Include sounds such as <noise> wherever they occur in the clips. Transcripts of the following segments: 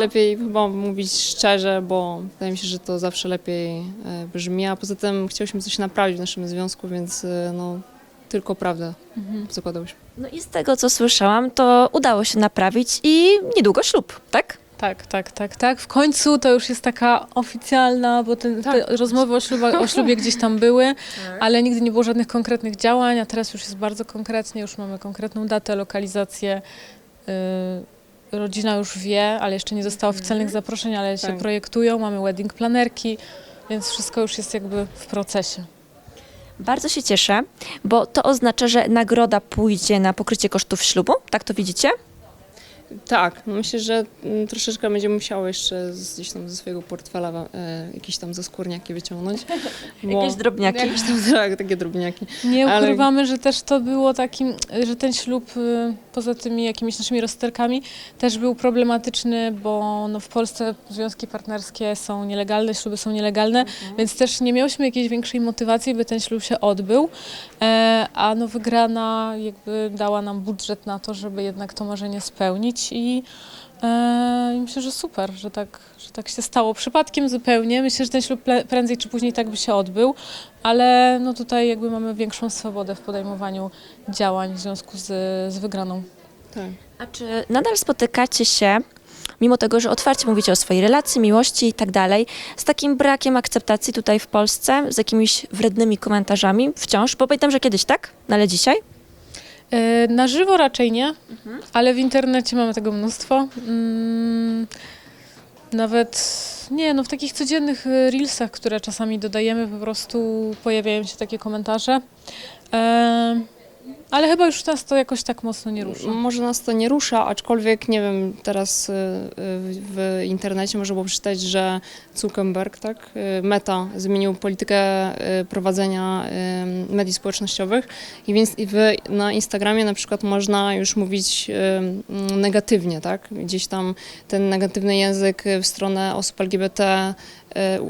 lepiej chyba mówić szczerze, bo wydaje mi się, że to zawsze lepiej e, brzmi, a poza tym chciałyśmy coś naprawić w naszym związku, więc e, no, tylko prawdę zakładałyśmy. No i z tego, co słyszałam, to udało się naprawić i niedługo ślub, tak? Tak, tak, tak, tak. W końcu to już jest taka oficjalna, bo ten, Tak. te rozmowy o, śluba, o ślubie gdzieś tam były, ale nigdy nie było żadnych konkretnych działań, a teraz już jest bardzo konkretnie, już mamy konkretną datę, lokalizację. Yy, rodzina już wie, ale jeszcze nie zostało oficjalnych zaproszeń, ale się Tak. projektują, mamy wedding planerki, więc wszystko już jest jakby w procesie. Bardzo się cieszę, bo to oznacza, że nagroda pójdzie na pokrycie kosztów ślubu, tak to widzicie? Tak, myślę, że mm, troszeczkę będziemy musiały jeszcze z, gdzieś tam ze swojego portfela e, jakieś tam zaskórniaki wyciągnąć. <laughs> bo- Jakieś drobniaki. <laughs> Jakieś tam, tak, takie drobniaki. Nie Ale- ukrywamy, że też to było takim, że ten ślub y, poza tymi jakimiś naszymi rozterkami też był problematyczny, bo no, w Polsce związki partnerskie są nielegalne, śluby są nielegalne, więc też nie miałyśmy jakiejś większej motywacji, by ten ślub się odbył, e, a no wygrana jakby dała nam budżet na to, żeby jednak to marzenie spełnić i e, myślę, że super, że tak, że tak się stało. Przypadkiem zupełnie. Myślę, że ten ślub prędzej czy później tak by się odbył, ale no tutaj jakby mamy większą swobodę w podejmowaniu działań w związku z, z wygraną. Tak. A czy nadal spotykacie się, mimo tego, że otwarcie mówicie o swojej relacji, miłości i tak dalej, z takim brakiem akceptacji tutaj w Polsce, z jakimiś wrednymi komentarzami wciąż? Bo pamiętam, że kiedyś tak, no ale dzisiaj? E, Na żywo raczej nie, ale w internecie mamy tego mnóstwo. Mm, Nawet nie, no w takich codziennych e, reelsach, które czasami dodajemy, po prostu pojawiają się takie komentarze. Ale chyba już nas to jakoś tak mocno nie rusza. Może nas to nie rusza, aczkolwiek nie wiem, teraz y, y, w internecie można było przeczytać, że Zuckerberg, tak, y, Meta zmienił politykę prowadzenia mediów społecznościowych i więc na Instagramie na przykład można już mówić mm, negatywnie, tak, gdzieś tam ten negatywny język w stronę osób LGBT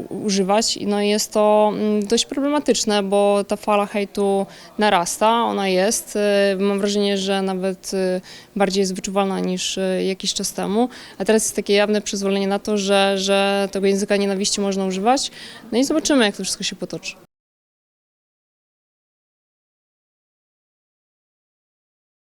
używać. No i jest to mm, dość problematyczne, bo ta fala hejtu narasta, ona jest. Y, Mam wrażenie, że nawet y, bardziej jest wyczuwalna niż y, jakiś czas temu. A teraz jest takie jawne przyzwolenie na to, że, że tego języka nienawiści można używać. No i zobaczymy, jak to wszystko się potoczy.